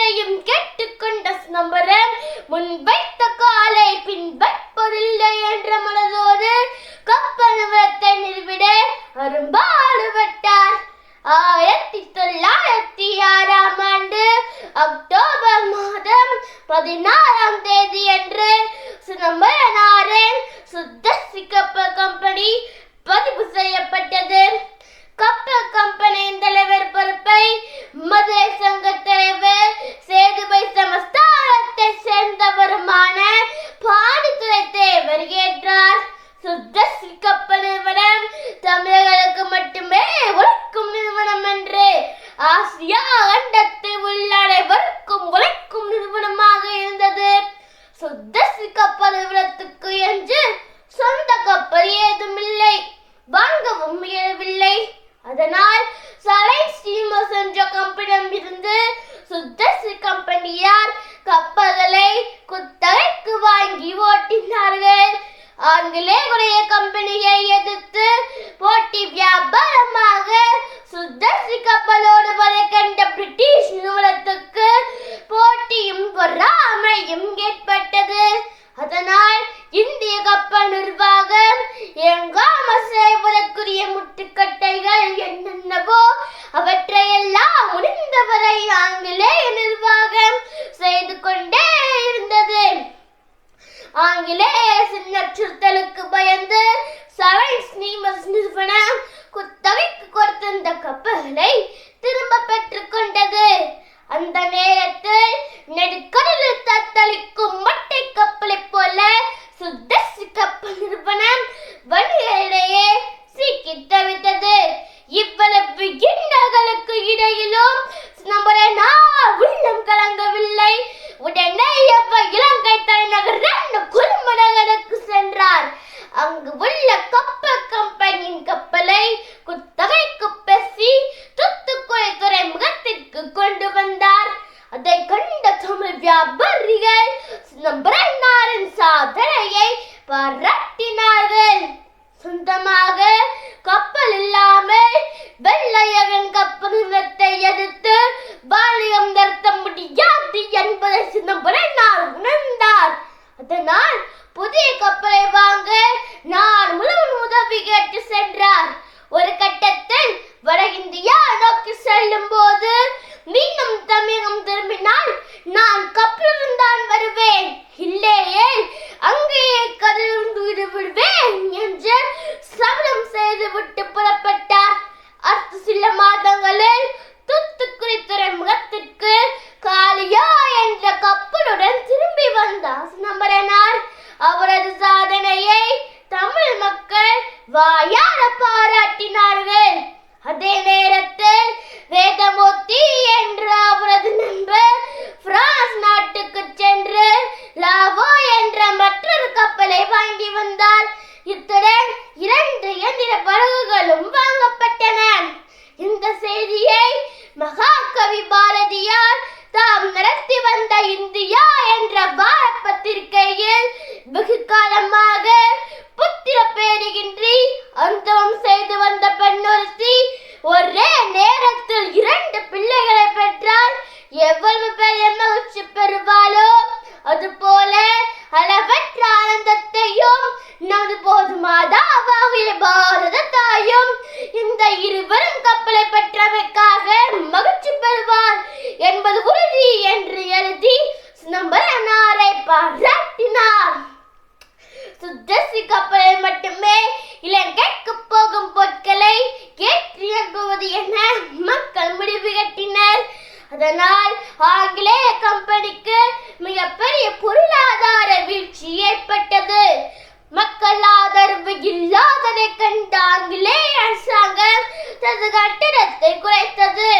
ஒன்றையும் கேட்டுக்கொண்ட நம்பரன் முன் வைத்த காலை பின் வைப்பதில்லை என்ற மனதோடு கப்பனுவத்தை நிறுவிட அரும்பாடுபட்டார். ஆயிரத்தி தொள்ளாயிரத்தி ஆறாம் ஆண்டு அக்டோபர் மாதம் பதினாறாம் தேதி அன்று சிதம்பரனாரின் சுத்த சிக்கப்ப கம்பெனி பதிவு செய்யப்பட்டது. கப்பல் கம்பெனியின் தலைவர் பொறுப்பை மதுரை சங்க தலைவர் கப்பல் விவரத்துக்கு என்று சொந்த கப்பல் ஏதுமில்லை வாங்கவும் இயலவில்லை. அதனால் சலை ஸ்டீமர்ஸ் என்ற கம்பெனியிடம் இருந்து சுத்த கம்பெனியார் கப்பல்களை குத்தகைக்கு வாங்கி ஓட்டினார்கள். ஆங்கிலேயருடைய கம்பெனியை எதிர்த்து போட்டி வியாபாரமாக சுத்தசி கப்பலோடு வரை கண்ட பிரிட்டிஷ் நிறுவனத்துக்கு போட்டியும் பொறாமையும் ஏற்பட்டது. நாள் இந்திய கப்பல் நிர்வாகம் தாஸ் நம்பரனார். அவரது சாதனையை தமிழ் மக்கள் வாயார பாராட்டினார்கள். அதே நேரத்தில் வேதமூர்த்தி என்ற அவரது நண்பர் பிரான்ஸ் நாட்டுக்கு சென்று அது போதுமாதா அவ்வாவிலே பாரத தாயும் இந்த இருவரும் கப்பலை பெற்றமைக்காக மகிழ்ச்சி பெறுவார் என்பது உறுதி என்று எழுதி நம்பர் சிதம்பரனாரை பாராட்டினார். சுத்தசி கப்பலை மட்டுமே இருந்த ஆங்கிலேய அரசாங்கம் தனது கட்டணத்தை குறைத்தது.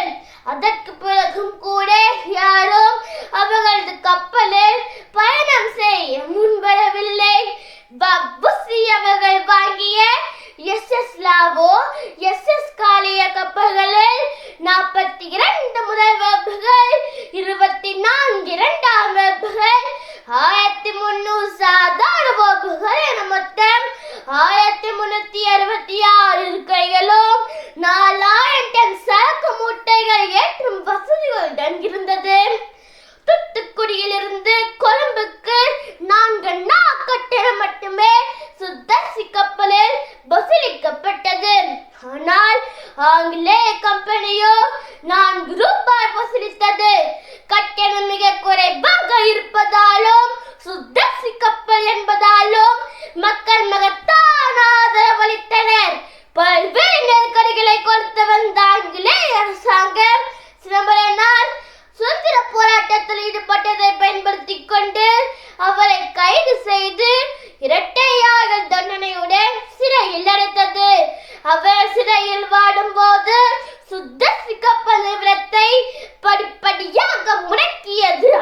அதற்கு பிறகும் கூட யாரும் அவர்களது கப்பலில் பயணம் செய்ய முன்வரவில்லை. வபுசி அவர்கள் வாங்கிய லாவோ Nereye gittim? Batı gölden girin. Iya.